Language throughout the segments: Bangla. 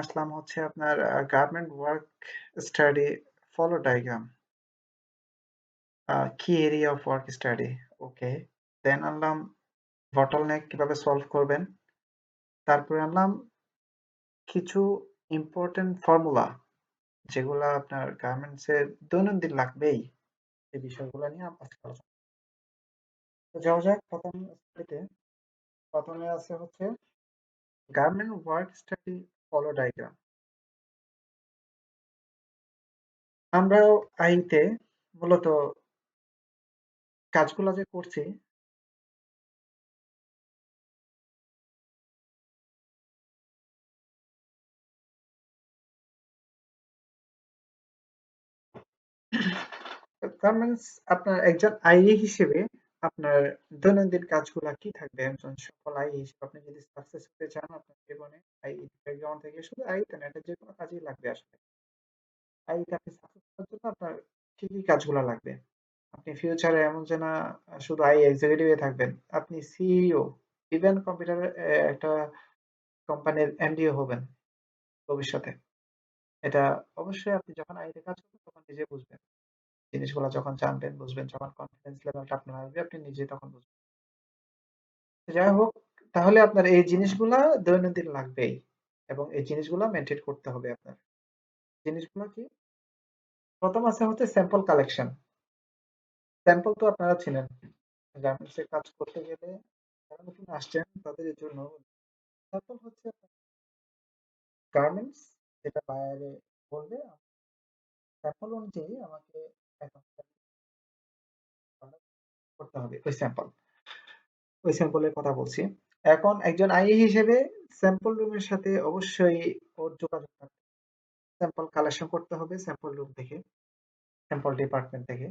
আসলাম হচ্ছে আপনার garment work study follow diagram কি area of work study okay then আনলাম বটলনেক কীভাবে সলভ করবেন? তারপরে আনলাম কিছু ইম্পর্টেন্ট ফর্মুলা যেগুলা আপনার গার্মেন্টস এর দৈনন্দিন লাগবেই, এই বিষয়গুলো নিয়ে আজকে আলোচনা তো যাওয়া যাক প্রথম প্রথমে আছে হচ্ছে garment work study follow diagram আমরা আইতে মূলত কাজগুলো যে করছি আপনার একজন আইএ হিসেবে আপনার দৈনন্দিন কাজগুলা কি থাকবে? একজন সফল আই হিসেবে আপনি যদি সাকসেস হতে চান আপনার জীবনে, আই ব্যাকগ্রাউন্ড থেকে শুধু আই না, এটা যে কোনো কাজেই লাগবে আসলে। আইতে আপনি সাকসেস হওয়ার জন্য আপনার কি কি কাজগুলা লাগবে? আপনি ফিউচারে এমন যে না, শুধু আই এক্সিকিউটিভে থাকবেন, আপনি সিইও ইভেন কম্পিউটার একটা কোম্পানির এমডিও হবেন ভবিষ্যতে। এটা অবশ্যই আপনি যখন আইতে কাজ করবেন, তখন নিজে বুঝবেন। জিনিসগুলো যখন জানবেন, বুঝবেন, যখন কনফিডেন্স লেভেলটা আপনার আসবে আপনি নিজেই তখন বুঝবেন। যাই হোক, তাহলে আপনার এই জিনিসগুলা দৈনন্দিন লাগবেই এবং এই জিনিসগুলা মেনটেন করতে হবে আপনার। জিনিসগুলো কি? প্রথম আছে হচ্ছে স্যাম্পল কালেকশন স্যাম্পল তো আপনারা ছিলেন গার্মেন্টস এর কাজ করতে গেলে যারা নতুন আসছেন, তাদের জন্য স্যাম্পল হচ্ছে গার্মেন্টস যেটা বাইরে বলবে স্যাম্পল অনুযায়ী আমাকে করতে হবে, ওই স্যাম্পল ওই স্যাম্পলের কথা বলছি। এখন একজন আইএ হিসেবে স্যাম্পল রুমের সাথে অবশ্যই ওর যোগাযোগ থাকতে স্যাম্পল কালেকশন করতে হবে স্যাম্পল রুম থেকে স্যাম্পল ডিপার্টমেন্ট থেকে।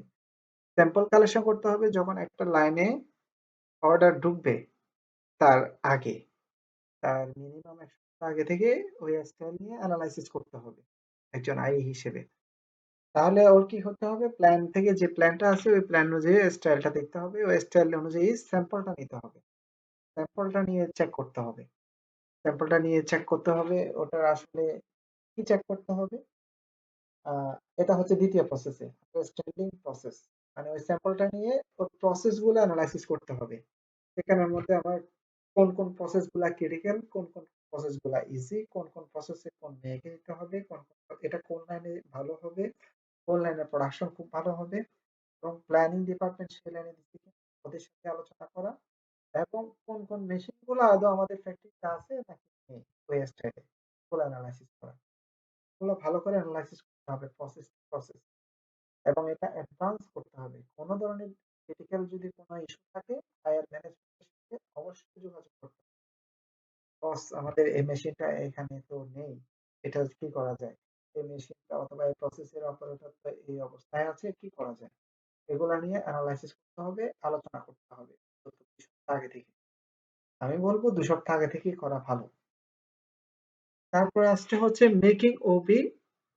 স্যাম্পল কালেকশন করতে হবে যখন একটা লাইনে অর্ডার ঢুকবে তার আগে। তার মিনিমাম এক সপ্তাহ আগে থেকে ওই স্টাইল নিয়ে অ্যানালাইসিস করতে হবে একজন আই হিসেবে। তাহলে ওর কি করতে হবে? প্ল্যান থেকে যে প্ল্যানটা আছে, ওই প্ল্যান অনুযায়ী স্টাইলটা দেখতে হবে। ওই স্টাইল অনুযায়ী স্যাম্পলটা নিতে হবে। স্যাম্পলটা নিয়ে চেক করতে হবে। স্যাম্পলটা নিয়ে চেক করতে হবে। ওটার আসলে কি চেক করতে হবে? এটা হচ্ছে দ্বিতীয় প্রসেসে স্ট্যান্ডিং প্রসেস মানে ওই স্যাম্পলটা নিয়ে ওর প্রসেসগুলো অ্যানালাইসিস করতে হবে। সেখানের মধ্যে আমার কোন কোন প্রসেসগুলা ক্রিটিক্যাল কোন কোন প্রসেসগুলা ইজি কোন কোন প্রসেসে কোন মেয়েকে দিতে হবে, কোন এটা কোন লাইনে ভালো হবে কোন লাইনে প্রোডাকশন খুব ভালো হবে এবং প্ল্যানিং ডিপার্টমেন্ট সেই লাইনে ওদের সাথে আলোচনা করা এবং কোন কোন মেশিনগুলো আদৌ আমাদের ফ্যাক্টরিতে আছে নাকি নেই, ওই স্টাইলে ওগুলো অ্যানালাইসিস করা। ওগুলো ভালো করে অ্যানালাইসিস করতে হবে প্রসেস প্রসেস এবং এটা অ্যাডভান্স করতে হবে। কোনো ধরনের ক্রিটিক্যাল যদি কোনো ইস্যু থাকে হায়ার ম্যানেজমেন্টের সাথে অবশ্যই যোগাযোগ করতে হবে। আমাদের এই মেশিনটা এখানে তো নেই, এটা কি করা যায়? এই মেশিনটা অথবা এই প্রসেসের অপারেটর এই অবস্থায় আছে, কি করা যায়? এগুলা নিয়ে অ্যানালাইসিস করতে হবে, আলোচনা করতে হবে। আগে থেকে। আমি বলব দু সপ্তাহ আগে করা ভালো। তারপরে আসছে হচ্ছে মেকিং ওবি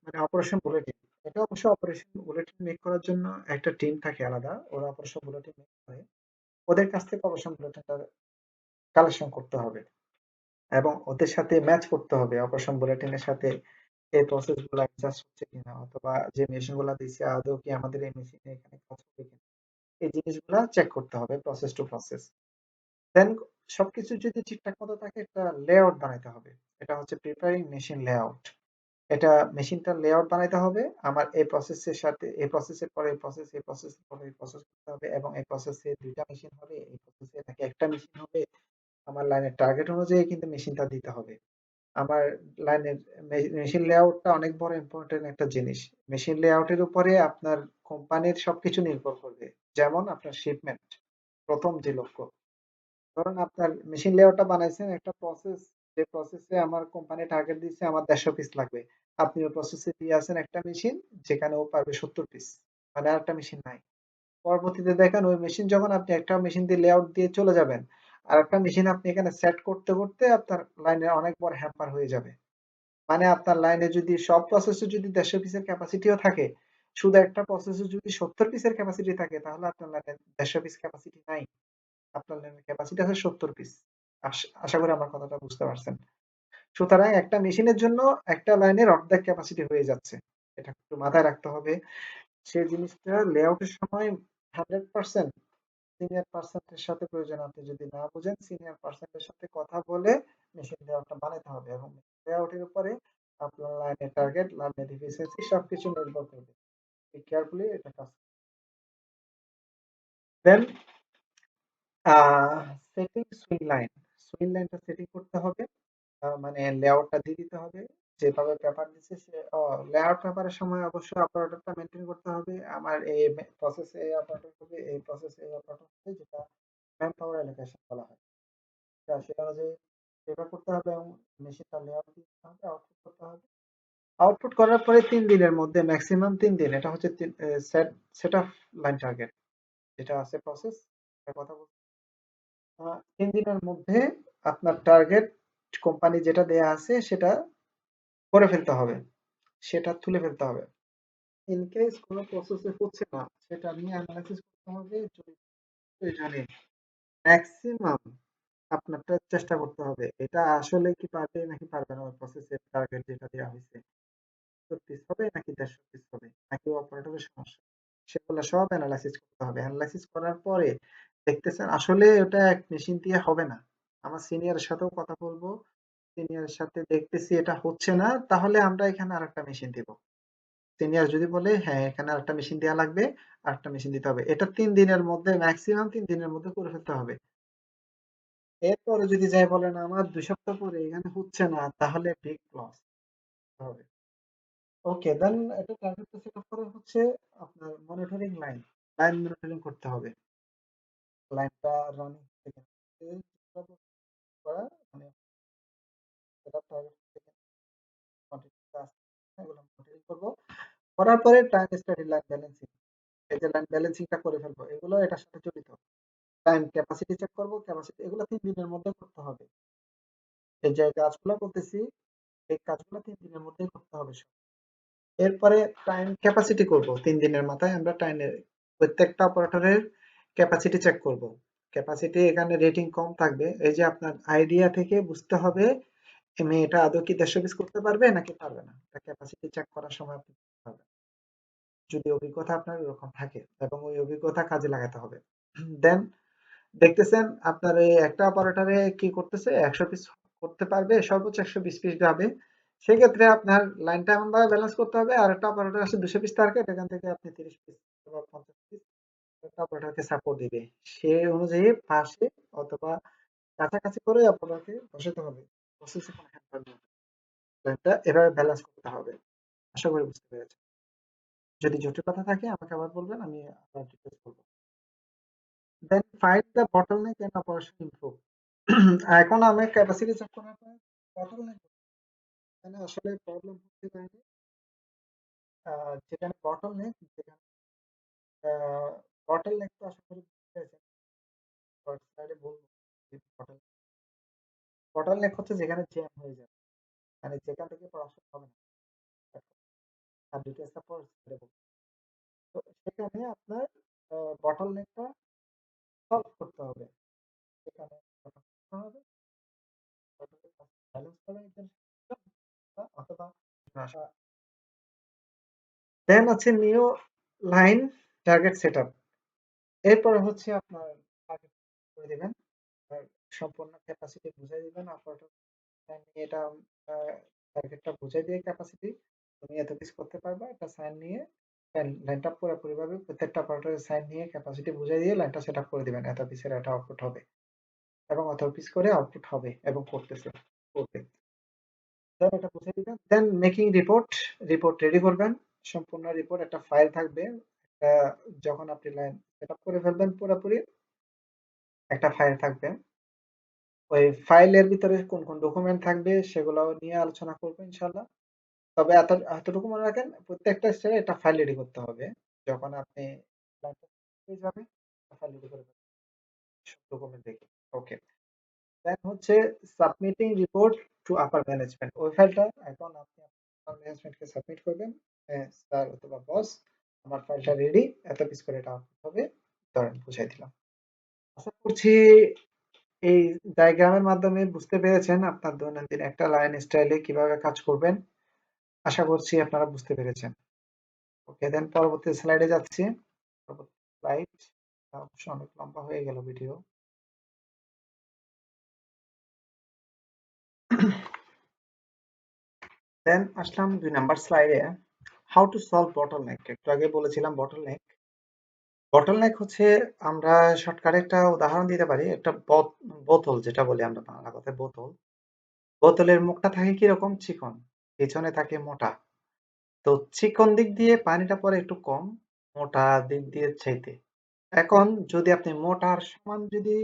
মানে অপারেশন বুলেটিন এটা অবশ্য অপারেশন বুলেটিন মেক করার জন্য একটা টিম থাকে আলাদা। ওরা অপারেশন বুলেটিন মেক করে। ওদের কাছ থেকে অপারেশন বুলেটিনটা কালেকশন করতে হবে। এবং ওদের সাথে ম্যাচ করতে হবে অপারেশন বুলেটিনের সাথে এই প্রসেসগুলো অ্যাডজাস্ট হচ্ছে কিনা, অথবা যে মেশিনগুলা দিচ্ছে আদৌ কি আমাদের এই মেশিনে এখানে কাজ হবে কিনা, এই জিনিসগুলা চেক করতে হবে প্রসেস টু প্রসেস দেন সবকিছু যদি ঠিকঠাক মতো থাকে, একটা লেআউট বানাইতে হবে। এটা হচ্ছে প্রিপারিং মেশিন লেআউট এটা মেশিনটা লেআউট বানাইতে হবে, আমার এই প্রসেসের সাথে, এই প্রসেসের পরে, এই প্রসেস এই প্রসেসের পরে, এই প্রসেস করতে হবে, এবং এই প্রসেসে দুইটা মেশিন হবে, এই প্রসেসে নাকি একটা মেশিন হবে, আমার লাইনের টার্গেট অনুযায়ী কিন্তু মেশিনটা দিতে হবে। আমার লাইনের মেশিন লেআউটটা অনেক বড় ইম্পর্টেন্ট একটা জিনিস। মেশিন লেআউটের উপরে আপনার কোম্পানির সবকিছু নির্ভর করবে। যেমন আপনার শিপমেন্ট প্রথম যে লক্ষ্য। ধরুন আপনার মেশিন লেআউটটা বানাইছেন, একটা প্রসেস যে প্রসেসে আমার কোম্পানি টার্গেট দিচ্ছে আমার দেড়শো পিস লাগবে। আপনি ওই প্রসেসে দিয়ে আছেন একটা মেশিন যেখানে ও পারবে সত্তর পিস মানে আর একটা মেশিন নাই। পরবর্তীতে দেখেন ওই মেশিন যখন আপনি একটা মেশিন দিয়ে লেআউট দিয়ে চলে যাবেন আর একটা মেশিন আপনি এখানে সেট করতে করতে আপনার লাইনে অনেক বড় হ্যাম্পার হয়ে যাবে। মানে আপনার লাইনে যদি সব প্রসেসে যদি দেড়শো পিসের ক্যাপাসিটিও থাকে, শুধু একটা প্রসেসে যদি সত্তর পিসের ক্যাপাসিটি থাকে, তাহলে আপনার লাইনে দেড়শো পিস ক্যাপাসিটি নাই। আপনার লাইনের ক্যাপাসিটি আছে সত্তর পিস আশা করি আমার কথাটা বুঝতে পারছেন। সুতরাং একটা মেশিনের জন্য একটা লাইনের অর্ধেক ক্যাপাসিটি হয়ে যাচ্ছে। এটা একটু মাথায় রাখতে হবে। সেই জিনিসটা লেআউটের সময় হান্ড্রেড পার্সেন্ট সিনিয়র পার্সেন্টের সাথে প্রয়োজন, আপনি যদি না বুঝেন সিনিয়র পার্সেন্টের সাথে কথা বলে মেশিন লেআউটটা বানাতে হবে এবং লেআউটের উপরে আপনার লাইনের টার্গেট লাইনের এফিসিয়েন্সি সবকিছু নির্ভর করবে। কেয়ারফুলি এটা কাজ then setting sewing line sewing লাইনটা সেটিং করতে হবে মানে লেআউটটা দিয়ে দিতে হবে। যেভাবে পেপার দিচ্ছে সে লেআউট পেপারের সময় অবশ্যই অপারেটরটা মেনটেন করতে হবে। আমার এই প্রসেস এই অপারেটর হবে, এই প্রসেস এই অপারেটর হবে, যেটা ম্যান পাওয়ার অ্যালোকেশন বলা হয়। সে অনুযায়ী পেপার করতে হবে এবং মেশিনটা লেআউট দিতে হবে আউটপুট করতে হবে। আউটপুট করার পরে তিন দিনের মধ্যে ম্যাক্সিমাম তিন দিন, এটা হচ্ছে set set of line target যেটা আছে প্রসেস কথা বলছি। তিন দিনের মধ্যে আপনার টার্গেট কোম্পানি যেটা দেয়া আছে, সেটা করে ফেলতে হবে। সেটা তুলে ফেলতে হবে। ইন কেস কোনো প্রসেসে হচ্ছে না, সেটা নিয়ে অ্যানালাইসিস করতে হবে ম্যাক্সিমাম আপনারটা চেষ্টা করতে হবে। এটা আসলে কি পারবে নাকি পারবে না প্রসেসের টার্গেট যেটা দেওয়া হয়েছে। পিস হবে নাকি দেড়শো পিস হবে, নাকি অপারেটরের সমস্যা? সেগুলো সব অ্যানালাইসিস করতে হবে। অ্যানালাইসিস করার পরে দেখতেছেন, আসলে ওটা এক মেশিন দিয়ে হবে না। আমার সিনিয়রের সাথেও কথা বলব। সিনিয়রের সাথে দেখতেছি এটা হচ্ছে না, তাহলে আমরা এখানে আরেকটা মেশিন দিব। সিনিয়র যদি বলে হ্যাঁ এখানে আরেকটা মেশিন দেওয়া লাগবে, আরেকটা মেশিন দিতে হবে। এটা তিন দিনের মধ্যে ম্যাক্সিমাম তিন দিনের মধ্যে করে ফেলতে হবে। এরপরে যদি যাই বলেন, আমার দুই সপ্তাহ পরে এখানে হচ্ছে না, তাহলে বিগ লস হবে। ওকে দেন এটা টার্গেটটা সেট আপ করা হচ্ছে আপনার মনিটরিং লাইন লাইন মনিটরিং করতে হবে। লাইনটা রানিং করা মানে সেটা করার পরে টাইম স্টাডি লাইন ব্যালেন্সিং এই যে লাইন ব্যালেন্সিংটা করে ফেলব, এগুলো এটার সাথে জড়িত। টাইম ক্যাপাসিটি চেক করব ক্যাপাসিটি এগুলো তিন দিনের মধ্যে করতে হবে। এই যে কাজগুলো করতেছি, এই কাজগুলো তিন দিনের মধ্যেই করতে হবে এরপরে টাইম ক্যাপাসিটি করব, তিন দিনের মাথায় আমরা টাইমের প্রত্যেকটা অপারেটরের ক্যাপাসিটি চেক করব। ক্যাপাসিটি এখানে রেটিং কম থাকবে। এই যে আপনার আইডিয়া থেকে বুঝতে হবে আমি এটা আদৌ কি দেড়শো পিস করতে পারবে নাকি পারবে না? এটা ক্যাপাসিটি চেক করার সময় আপনি যদি অভিজ্ঞতা আপনার এরকম থাকে এবং ওই অভিজ্ঞতা কাজে লাগাতে হবে। দেন দেখতেছেন আপনার এই একটা অপারেটরে কি করতেছে? একশো পিস করতে পারবে, সর্বোচ্চ একশো বিশ পিস যাবে। সেক্ষেত্রে আপনার লাইনটা এমন ভাবে ব্যালেন্স করতে হবে, আর একটা অপারেটর আছে দুশো পিস টার্গেট এখান থেকে আপনি তিরিশ পিস অথবা পঞ্চাশ পিস একটা অপারেটরকে সাপোর্ট দিবে। সে অনুযায়ী পাশে অথবা কাছাকাছি করে অপারেটরকে বসাতে হবে। প্রসেসে কোনো হ্যাম্পার নেই লাইনটা এভাবে ব্যালেন্স করতে হবে। আশা করি বুঝতে পেরেছেন। যদি জটিলতা থাকে, আমাকে আবার বলবেন, আমি আবার ডিটেলস বলব then find the bottleneck and operation improve এখন আমি ক্যাপাসিটি চেক করার পর bottleneck এখানে আসলে প্রবলেম হচ্ছে বাইরে যেখানে bottleneck যেখানে bottleneck তো আশা করি বুঝতে পেরেছেন। স্লাইডে বলব bottleneck হচ্ছে যেখানে জ্যাম হয়ে যায় মানে যেখান থেকে পড়াশোনা হবে না। পর স্লাইডে তো সেখানে আপনার bottleneckটা সলভ করতে হবে। সেখানে হবে। ব্যালেন্স করা একজন অথবা দেন আছে নিউ লাইন টার্গেট সেটআপ এরপরে হচ্ছে আপনার টার্গেট করে দিবেন। সম্পূর্ণ ক্যাপাসিটি বুঝাই দিবেন অপারেটর এটা টার্গেটটা বুঝাই দিয়ে ক্যাপাসিটি তুমি এত পিস করতে পারবা এটা সাইন নিয়ে লাইনটা পুরোপুরি ভাবে প্রত্যেকটা অপারেটরের সাইন নিয়ে ক্যাপাসিটি বুঝাই দিয়ে লাইনটা সেট আপ করে দিবেন, এত পিসের এটা আউটপুট হবে এবং অত পিস করে আউটপুট হবে এবং করতেছে, করবে। দেন এটা বুঝে দিবেন then making report report ready করবেন, সম্পূর্ণ রিপোর্ট একটা ফাইল থাকবে যখন আপনি লাইন সেট আপ করে ফেলবেন পুরোপুরি, একটা ফাইল থাকবে। ওই ফাইলের ভিতরে কোন কোন ডকুমেন্ট থাকবে সেগুলো নিয়ে আলোচনা করব ইনশাল্লাহ তবে এত, এতটুকু মনে রাখেন, প্রত্যেকটা স্টেজে একটা ফাইল রেডি করতে হবে। যখন আপনি ফাইল রেডি করে ডকুমেন্ট দেখে। ওকে দেন হচ্ছে submitting report to upper management ওই ফাইলটা এখন আপনি আপার ম্যানেজমেন্টকে সাবমিট করবেন। স্যার অথবা বস আমার ফাইলটা রেডি এত পিস করে এটা হবে। ধরেন, বুঝাই দিলাম। আশা করছি এই ডায়াগ্রামের মাধ্যমে বুঝতে পেরেছেন আপনার দৈনন্দিন একটা লাইন স্টাইলে কীভাবে কাজ করবেন। আশা করছি আপনারা বুঝতে পেরেছেন। ওকে দেন পরবর্তী স্লাইডে যাচ্ছি। স্লাইড অবশ্য অনেক লম্বা হয়ে গেল ভিডিও দেন আসলাম দুই নাম্বার স্লাইডে how to solve bottleneck একটু আগে বলেছিলাম বটল নেক বটল নেক হচ্ছে আমরা শর্টকাটে একটা উদাহরণ দিতে পারি, একটা বোতল যেটা বলি আমরা বাংলা কথায় বোতল। বোতলের মুখটা থাকে কীরকম চিকন। পেছনে থাকে মোটা। তো চিকন দিক দিয়ে পানিটা পরে একটু কম, মোটা দিক দিয়ে চাইতে। এখন যদি আপনি মোটার সমান যদি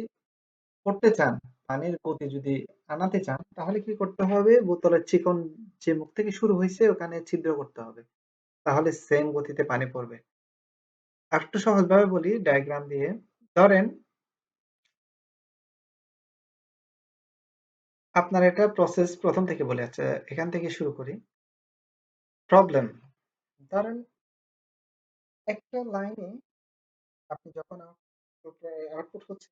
করতে চান, পানির গতি যদি আনাতে চান, তাহলে কি করতে হবে? বোতলের চিকন যে মুখ থেকে শুরু হয়েছে, ওখানে ছিদ্র করতে হবে। তাহলে সেম গতিতে পানি পড়বে। একটু সহজভাবে বলি ডায়াগ্রাম দিয়ে। ধরেন, আপনার এটা প্রসেস প্রথম থেকে বলে আছে, এখান থেকে শুরু করি। প্রবলেম ধরেন একটা লাইনে আপনি যখন আউটপুট হচ্ছে,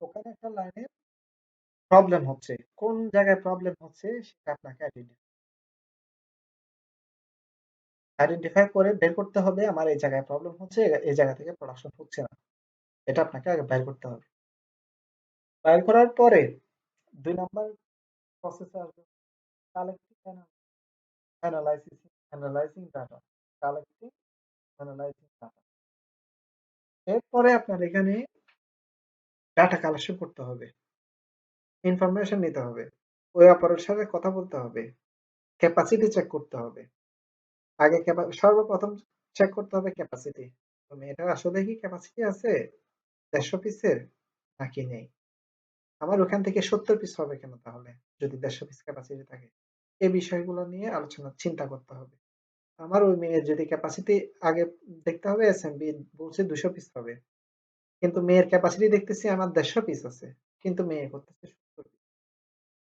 ওখানে একটা লাইনে প্রবলেম হচ্ছে। কোন জায়গায় প্রবলেম হচ্ছে সেটা আপনাকে আইডেন্টিফাই করে বের করতে হবে আমার এই জায়গায় প্রবলেম হচ্ছে, এই জায়গা থেকে প্রোডাকশন হচ্ছে না। এটা আপনাকে আগে বের করতে হবে। বের করার পরে দুই নাম্বার প্রসেসে আসবে collecting analysis analysing data collecting analysing data এরপরে আপনার এখানে ডাটা কালেকশন করতে হবে। ইনফরমেশন নিতে হবে। ওই অপারেটর সাথে কথা বলতে হবে। ক্যাপাসিটি চেক করতে হবে। আগে সর্বপ্রথম চেক করতে হবে ক্যাপাসিটি এটা আসলে কি ক্যাপাসিটি আছে? দেড়শো পিসের নাকি নেই? আমার ওখান থেকে সত্তর পিস হবে কেন তাহলে? যদি দেড়শো পিস ক্যাপাসিটি থাকে। এই বিষয়গুলো নিয়ে আলোচনা, চিন্তা করতে হবে। আমার ওই মেয়ের যদি ক্যাপাসিটি আগে দেখতে হবে এসএমবি বলছে দুশো পিস হবে। কিন্তু মেয়ের ক্যাপাসিটি দেখতেছি আমার দেড়শো পিস আছে। কিন্তু মেয়ে করতেছে সত্তর পিস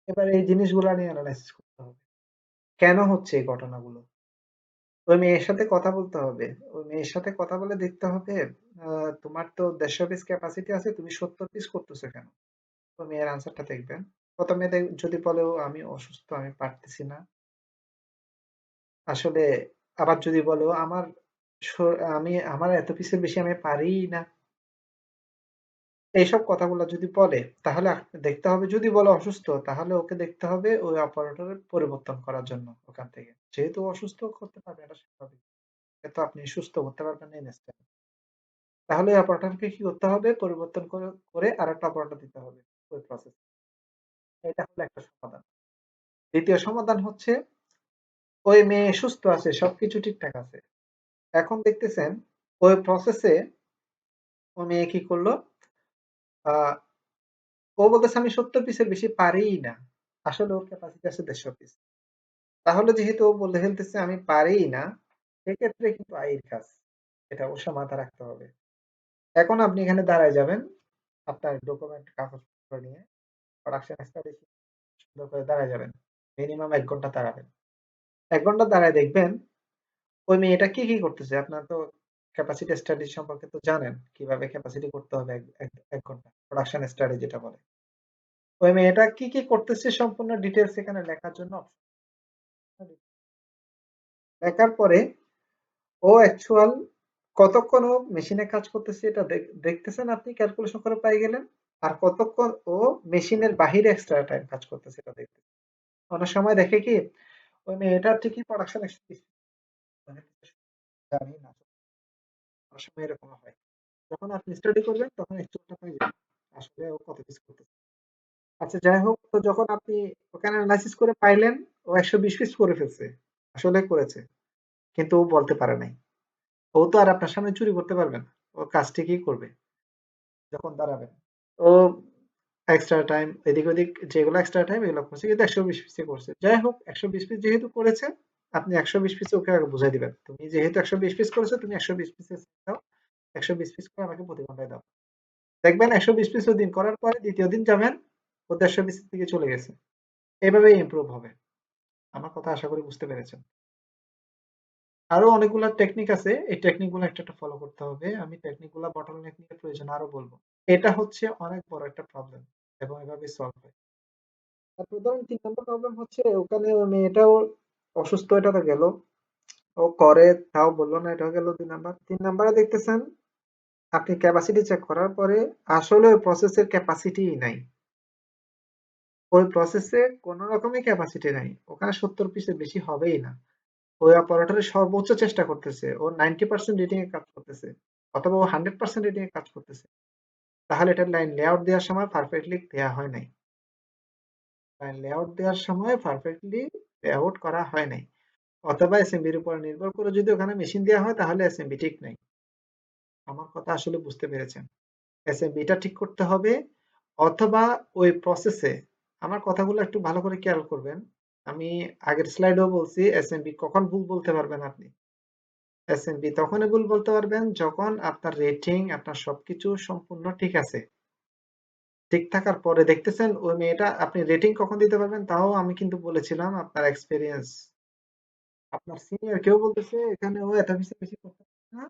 এবার এই জিনিসগুলো নিয়ে অ্যানালাইসিস করতে হবে। কেন হচ্ছে এই ঘটনাগুলো? ওই মেয়ের সাথে কথা বলতে হবে। ওই মেয়ের সাথে কথা বলে দেখতে হবে তোমার তো দেড়শো পিস ক্যাপাসিটি আছে, তুমি সত্তর পিস করতেছো কেন? ওই মেয়ের আনসারটা দেখবেন। প্রথমে যদি বলে আমি অসুস্থ, আমি পারতেছি না। আসলে আবার যদি বলো আমার আমি, আমার এত পিসের বেশি আমি পারিই না। এইসব কথাগুলো যদি বলে, তাহলে দেখতে হবে, যদি বলে অসুস্থ, তাহলে ওকে দেখতে হবে ওই অপারেটরের পরিবর্তন করার জন্য ওখান থেকে। যেহেতু অসুস্থ করতে পারবে এটা স্বাভাবিক তো আপনি সুস্থ করতে পারবেন ইনস্ট্যান্ট তাহলে অপারেটরকে কি করতে হবে? পরিবর্তন করে আর একটা অপারেটর দিতে হবে ওই প্রসেস এটা হলো একটা সমাধান। দ্বিতীয় সমাধান হচ্ছে, ওই মেয়ে সুস্থ আছে, সবকিছু ঠিকঠাক আছে। এখন দেখতেছেন, ওই প্রসেসে ওই মেয়ে কি করল? ও বলতেছে, আমি সত্তর পিসের বেশি পারিই না। আসলে ওর ক্যাপাসিটি আছে দেড়শো পিস তাহলে যেহেতু ও বলে ফেলতেছে, আমি পারিই না সেক্ষেত্রে কিন্তু আইর কাজ। এটা অবশ্য মাথা রাখতে হবে। এখন আপনি এখানে দাঁড়ায় যাবেন, আপনার ডকুমেন্ট কাগজপত্র নিয়ে প্রোডাকশন সুন্দর করে দাঁড়ায় যাবেন। মিনিমাম এক ঘণ্টা দাঁড়াবেন। এক ঘণ্টা দাঁড়ায় দেখবেন, ওই মেয়েটা কি কি করতেছে? আপনার তো ক্যাপাসিটি স্টাডি সম্পর্কে তো জানেন, কীভাবে ক্যাপাসিটি করতে হবে এক ঘণ্টা প্রোডাকশন স্টাডি যেটা বলে। ওই মেয়েটা কি কি করতেছে সম্পূর্ণ ডিটেলস এখানে লেখার জন্য? লেখার পরে ও অ্যাকচুয়াল কতক্ষণ ও মেশিনে কাজ করতেছে এটা দেখতেছেন আপনি? ক্যালকুলেশন করে পাই গেলেন। আর কতক্ষণ ও মেশিনের বাহিরে এক্সট্রা টাইম কাজ করতেছে এটা দেখতে। অনেক সময় দেখে কি, ওই মেয়েটা ঠিকই প্রোডাকশন জানি না। এরকম হয়। যখন আপনি স্টাডি করবেন, তখন যাবেন। আসলে ও কত করতেছে। আচ্ছা যাই হোক, তো যখন আপনি ওখানে অ্যানালাইসিস করে পাইলেন, ও একশো বিশ পিস করে ফেলছে। আসলে করেছে। কিন্তু ও বলতে পারে নাই। ও তো আর আপনার সামনে চুরি করতে পারবে না। ও কাজটি কি করবে। যখন দাঁড়াবেন। ও এক্সট্রা টাইম এদিক ওদিক যেগুলো এক্সট্রা টাইম এগুলো করছে। কিন্তু একশো বিশ পিসে করছে। যাই হোক, একশো বিশ পিস যেহেতু করেছে আপনি একশো বিশ পিস ওকে আগে বুঝাই দিবেন। তুমি যেহেতু একশো বিশ পিস করেছ, তুমি একশো বিশ পিসে দাও। একশো বিশ পিস করে আমাকে প্রতি ঘন্টায় দাও। দেখবেন একশো বিশ পিস দিন করার পরে দ্বিতীয় দিন যাবেন ও দেড়শো পিস দিকে চলে গেছে। এভাবে ইমপ্রুভ হবে। আমার কথা আশা করি বুঝতে পেরেছেন। আরও অনেকগুলো টেকনিক আছে। এই টেকনিকগুলো একটা একটা ফলো করতে হবে। আমি টেকনিকগুলা বটল নেক নিয়ে প্রয়োজন আরও বলব। এটা হচ্ছে অনেক বড় একটা প্রবলেম এবং এভাবে সলভ হয়। তারপর ধরেন তিন নম্বর প্রবলেম হচ্ছে ওখানে মেয়েটাও অসুস্থ এটা তো গেল। ও করে, তাও বলল না এটা গেল দুই নাম্বার। তিন নাম্বারে দেখতেছেন, আপনি ক্যাপাসিটি চেক করার পরে আসলে ওই প্রসেসের ক্যাপাসিটি নাই। ওই প্রসেসে কোন রকমই ক্যাপাসিটি নাই। ওখানে সত্তর পিসের বেশি হবেই না। ওই অপারেটরের সর্বোচ্চ চেষ্টা করতেছে। ও নাইনটি পার্সেন্ট রেটিং এ কাজ করতেছে, অথবা ও হান্ড্রেড পার্সেন্ট রেটিং এ কাজ করতেছে। তাহলে এটার লাইন লেআউট দেওয়ার সময় পারফেক্টলি দেওয়া হয় নাই। লাইন লেআউট দেওয়ার সময় পারফেক্টলি লেআউট করা হয় নাই। অথবা এসএমবির উপর নির্ভর করে যদি ওখানে মেশিন দেওয়া হয়, তাহলে এসএমবি ঠিক নাই। আমার কথা আসলে বুঝতে পেরেছেন। এসএমবিটা ঠিক করতে হবে, অথবা ওই প্রসেসে আমার কথাগুলো একটু ভালো করে খেয়াল করবেন। আমি আগের স্লাইডেও বলছি এসএমবি কখন ভুল বলতে পারবেন আপনি? এসএমবি তখনই ভুল বলতে পারবেন যখন আপনার রেটিং আপনার সবকিছু সম্পূর্ণ ঠিক আছে। ঠিক থাকার পরে দেখতেছেন ওই মেয়েটা, আপনি রেটিং কখন দিতে পারবেন? তাও আমি কিন্তু বলেছিলাম আপনার এক্সপিরিয়েন্স আপনার সিনিয়র কেউ বলতেছে, এখানে ও এত বেশি বেশি করতে না।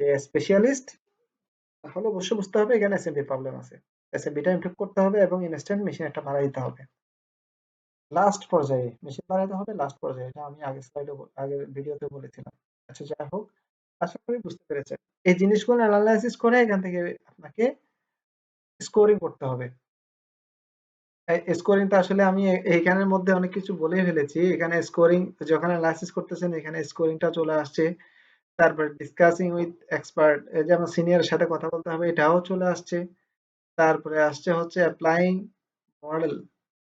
যে স্পেশালিস্ট তাহলে অবশ্যই বুঝতে হবে, এখানে এসএমবি প্রবলেম আছে। এসএমবিটা ইমপ্রুভ করতে হবে এবং ইনস্ট্যান্ট মেশিন একটা বাড়াই দিতে হবে। লাস্ট পর্যায়ে মেশিন বাড়াইতে হবে লাস্ট পর্যায়ে, এটা আমি আগের স্লাইডে আগের ভিডিওতে বলেছিলাম। আচ্ছা যাই হোক, আশা করি বুঝতে পেরেছেন। এই জিনিসগুলো অ্যানালাইসিস করে এখান থেকে আপনাকে স্কোরিং করতে হবে। স্কোরিং তো আসলে আমি এইখানের মধ্যে অনেক কিছু বলে ফেলেছি। এখানে স্কোরিং যখন অ্যানালাইসিস করতেছেন, এখানে স্কোরিংটা চলে আসছে। তারপর ডিসকাসিং উইথ এক্সপার্ট যেমন সিনিয়রের সাথে কথা বলতে হবে, এটাও চলে আসছে। তারপরে আসছে হচ্ছে applying model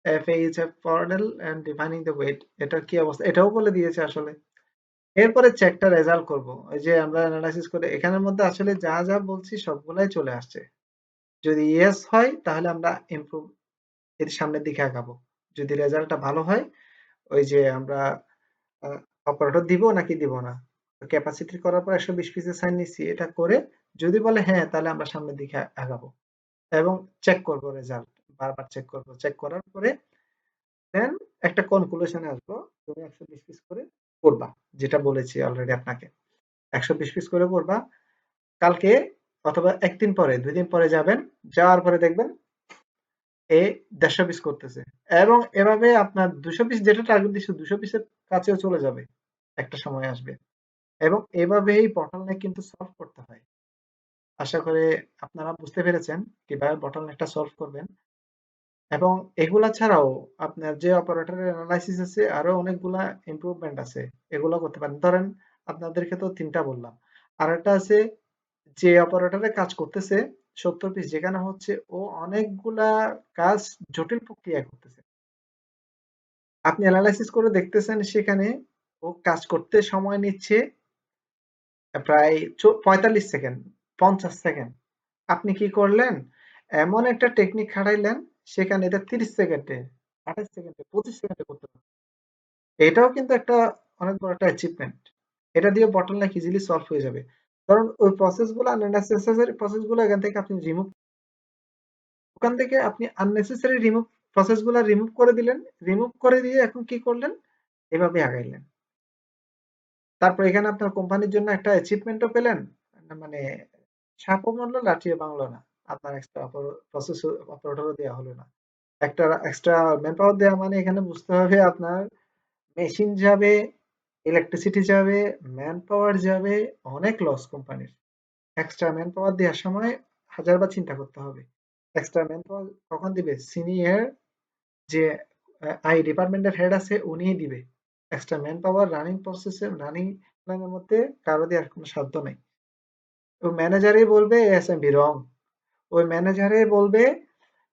F H F model and defining the weight এটা কি অবস্থা? এটাও বলে দিয়েছে আসলে। এরপরে চেকটা রেজাল্ট করব। ওই যে আমরা অ্যানালাইসিস করে, এখানের মধ্যে আসলে যা যা বলছি সবগুলাই চলে আসছে। যদি ইয়েস হয়, তাহলে আমরা ইমপ্রুভ এর সামনের দিকে আগাবো। যদি রেজাল্টটা ভালো হয়, ওই যে আমরা অপারেটর দিব নাকি দিব না? ক্যাপাসিটি করার পর একশো বিশ পিসের সাইন নিচ্ছি, এটা করে যদি বলে হ্যাঁ তাহলে আমরা সামনের দিকে আগাবো। এবং চেক করব রেজাল্ট বারবার চেক করব। চেক করার পরে দেন একটা কনক্লুশনে আসব, তুমি একশো বিশ পিস করে করবা, যেটা বলেছি অলরেডি আপনাকে। একশো বিশ পিস করে করবা। কালকে অথবা একদিন পরে, দুই দিন পরে যাবেন, যাওয়ার পরে দেখবেন এ দেড়শো পিস করতেছে। এবং এভাবে আপনার দুশো পিস যেটা টার্গেট দিচ্ছে দুশো পিসের কাছেও চলে যাবে, একটা সময় আসবে। এবং এভাবেই কিন্তু সলভ করতে হয়। আশা করে আপনারা বুঝতে পেরেছেন কীভাবে বটলনেকটা সলভ করবেন। এবং এগুলা ছাড়াও আপনার যে অপারেটরের অ্যানালাইসিস আছে, আরও অনেকগুলা ইমপ্রুভমেন্ট আছে। এগুলো করতে পারেন। ধরেন, আপনাদেরকে তো তিনটা বললাম। আর একটা আছে যে অপারেটরে কাজ করতেছে, সত্তর পিস যেখানে হচ্ছে ও অনেকগুলা কাজ জটিল প্রক্রিয়া করতেছে। আপনি অ্যানালাইসিস করে দেখতেছেন সেখানে ও কাজ করতে সময় নিচ্ছে প্রায় পঁয়তাল্লিশ সেকেন্ড, পঞ্চাশ সেকেন্ড। আপনি কি করলেন? এমন একটা টেকনিক খাটাইলেন, সেখানে এটা তিরিশ সেকেন্ডে, আঠাশ সেকেন্ডে, পঁচিশ সেকেন্ডে করতে পারবেন এটাও কিন্তু একটা অনেক বড় একটা অ্যাচিভমেন্ট এটা দিয়ে বটলনেক ইজিলি সলভ হয়ে যাবে। কারণ ওই প্রসেসগুলো আননেসেসারি প্রসেসগুলো এখান থেকে আপনি রিমুভ ওখান থেকে আপনি আননেসেসারি রিমুভ প্রসেসগুলো রিমুভ করে দিলেন রিমুভ করে দিয়ে এখন কি করলেন? এভাবে আগাইলেন। তারপর এখানে আপনার কোম্পানির জন্য একটা অ্যাচিভমেন্টও পেলেন। মানে সাপও মারলো লাঠিয়ে বাংলো না। আপনার এক্সট্রা প্রসেস অপারেটরও দেওয়া হলো না। একটা এক্সট্রা ম্যান পাওয়ার দেওয়া মানে এখানে বুঝতে হবে আপনার মেশিন যাবে ইলেকট্রিসিটি যাবে ম্যান পাওয়ার যাবে, অনেক লস কোম্পানির এক্সট্রা ম্যান পাওয়ার দেওয়ার সময় হাজারবার চিন্তা করতে হবে। এক্সট্রা ম্যান পাওয়ার কখন দিবে? সিনিয়র যে আই ডিপার্টমেন্টের হেড আছে, উনিই দিবে। এক্সট্রা ম্যান পাওয়ার রানিং প্রসেসে রানিং প্ল্যানের মধ্যে কারও দেওয়ার কোনো সাধ্য নেই। ওই ম্যানেজারই বলবে এএসএমবি রং ওই ম্যানেজারে বলবে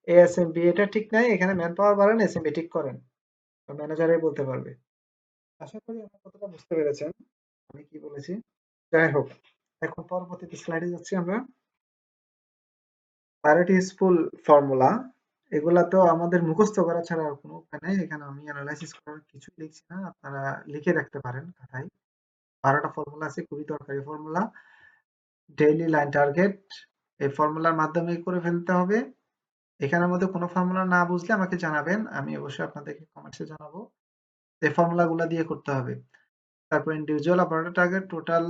এএসএমবি এটা ঠিক নাই, এখানে ম্যান পাওয়ার বাড়ান এসএমবি ঠিক করেন। ওই ম্যানেজারই বলতে পারবে। আশা করি আমার কথাটা বুঝতে পেরেছেন। আমি কি বলেছি? যাই হোক, এখন পরবর্তীতে স্লাইডে যাচ্ছি আমরা। প্যারেটি ফুল ফর্মুলা এগুলা তো আমাদের মুখস্থ করা ছাড়া আর কোনো উপায় নাই। এখানে আমি অ্যানালাইসিস করার কিছু লিখছি না। আপনারা লিখে রাখতে পারেন খাতায় বারোটা ফর্মুলা আছে, খুবই দরকারি ফর্মুলা ডেইলি লাইন টার্গেট এই ফর্মুলার মাধ্যমে করে ফেলতে হবে। এখানের মধ্যে কোনো ফর্মুলা না বুঝলে আমাকে জানাবেন। আমি অবশ্যই আপনাদেরকে কমেন্টসে জানাব। এই ফর্মুলা গুলা দিয়ে করতে হবে। তারপর individual operator target total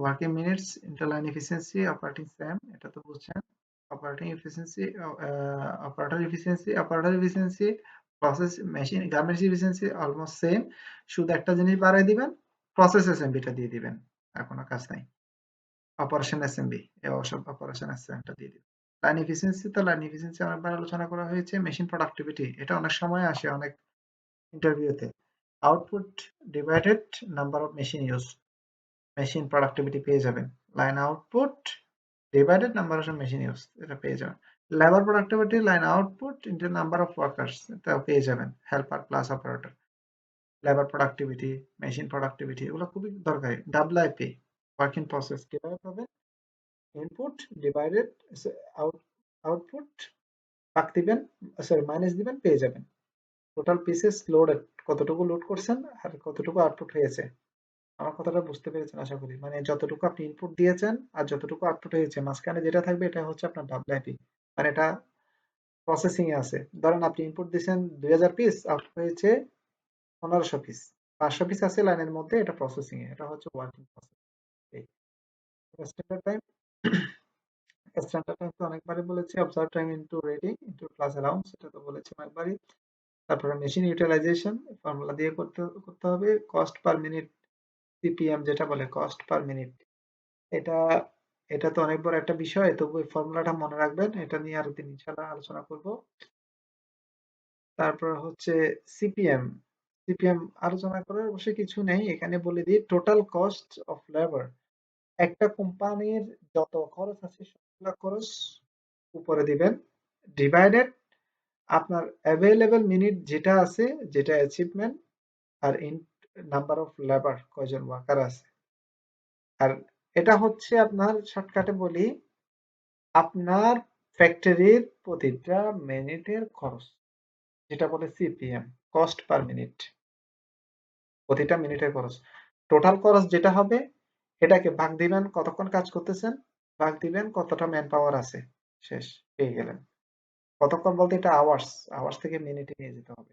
working minutes interline efficiency operating SAM এটা তো বুঝছেন। uh, uh, operator efficiency operator efficiency process machine garments efficiency almost same. শুধু একটা জিনিস বাড়াই দিবেন প্রসেস এসএমবিটা দিয়ে দিবেন আর কোনো কাজ নাই। অপারেশন এসএমবি সব অপারেশন এসএমবিটা দিয়ে দিবেন। লাইন এফিসিয়েন্সি তো লাইন এফিসিয়েন্সি অনেকবার আলোচনা করা হয়েছে মেশিন প্রোডাক্টিভিটি এটা অনেক সময় আসে অনেক ইন্টারভিউতে output divided number of machine use machine productivity পেয়ে যাবেন। Line output divided number of machine use এটা পেয়ে যাবেন। Labour productivity line output into number of workers এটাও পেয়ে যাবেন helper plus operator labour productivity machine productivity এগুলো খুবই দরকারি। ডাবল আইপি ওয়ার্কিং প্রসেস কীভাবে পাবেন? ইনপুট ডিভাইডেড আউট আউটপুট ভাগ দিবেন সরি মাইনাস দিবেন, পেয়ে যাবেন। টোটাল পিসেস লোডেড কতটুকু লোড করছেন আর কতটুকু আউটপুট হয়েছে? আমার কথাটা বুঝতে পেরেছেন আশা করি। মানে যতটুকু আপনি ইনপুট দিয়েছেন আর যতটুকু আউটপুট হয়েছে, মাঝখানে যেটা থাকবে এটা হচ্ছে আপনার ডাবল আইপি মানে এটা প্রসেসিং এ আছে। ধরেন আপনি ইনপুট দিয়েছেন দুই হাজার পিস আউটপুট হয়েছে পনেরোশো পিস পাঁচশো পিস আছে লাইনের মধ্যে, এটা প্রসেসিং এ এটা হচ্ছে working process standard time standard time তো অনেকবারই বলেছি observe time into rating into class allowance সেটা তো বলেছি অনেকবারই। তারপরে মেশিন ইউটিলাইজেশন ফর্মুলা দিয়ে করতে করতে হবে। কস্ট পার মিনিট সিপিএম যেটা বলে কস্ট পার মিনিট এটা এটা তো অনেক বড় একটা বিষয়, তবু এই ফর্মুলাটা মনে রাখবেন, এটা নিয়ে আরেকদিন ইনশাআল্লাহ আলোচনা করব। তারপর হচ্ছে সিপিএম সিপিএম আলোচনা করার অবশ্যই কিছু নেই, এখানে বলে দিই টোটাল কস্ট অফ লেবার একটা কোম্পানির যত খরচ আছে, সবগুলো খরচ উপরে দিবেন। ডিভাইডেড আপনার অ্যাভেলেবল মিনিট যেটা আছে, যেটা অ্যাচিভমেন্ট আর নাম্বার অফ লেবার কয়জন ওয়ার্কার আছে। আর এটা হচ্ছে আপনার শর্টকাটে বলি, আপনার ফ্যাক্টরির প্রতিটা মিনিটের খরচ, যেটা বলে সিপিএম কস্ট পার মিনিট প্রতিটা মিনিটের খরচ। টোটাল খরচ যেটা হবে, এটাকে ভাগ দিবেন কতক্ষণ কাজ করতেছেন, ভাগ দিবেন কতটা ম্যান পাওয়ার আছে। শেষ, পেয়ে গেলেন। কতক্ষণ বলতে এটা আওয়ার্স আওয়ার্স থেকে মিনিটে নিয়ে যেতে হবে।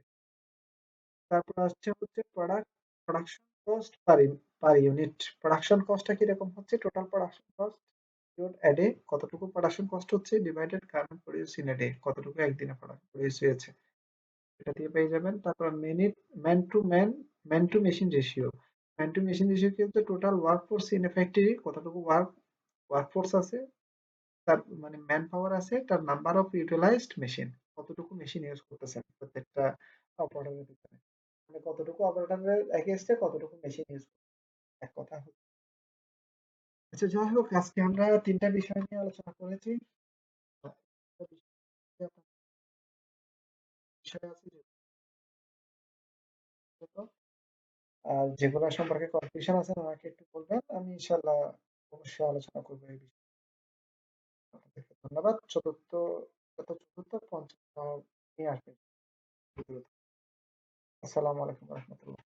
তারপর আসছে হচ্ছে product production cost per per unit production কস্টটা কীরকম হচ্ছে? Total production cost a day কতটুকু প্রোডাকশন কস্ট হচ্ছে divided garment produce in a day কতটুকু একদিনে প্রোডাক্ট প্রডিউস হয়েছে? এটা দিয়ে পেয়ে যাবেন। তারপর minute man to man man to machine ratio man to machine ratio কি হচ্ছে total work force in a factory কতটুকু ওয়ার্ক ওয়ার্ক ফোর্স আছে? তার মানে ম্যান পাওয়ার আছে, তার নাম্বার অফ ইউটিলাইজড মেশিন কতটুকু মেশিন ইউজ করতেছেন প্রত্যেকটা অপারেটরের ভিতরে। মানে কতটুকু অপারেটরের এগেইনস্টে কতটুকু মেশিন ইউজ এক কথা আচ্ছা যাই হোক, আজকে আমরা তিনটা বিষয় নিয়ে আলোচনা করেছি। আর যেগুলো সম্পর্কে কনফিউশন আছে, আমাকে একটু বলবেন, আমি ইনশাল্লাহ অবশ্যই আলোচনা করব এই বিষয়ে। ধন্যবাদ। চতুর্থ চতুর্থ পঞ্চম নিয়ে আসবেন। আসসালামু আলাইকুম রহমতুল্লাহ।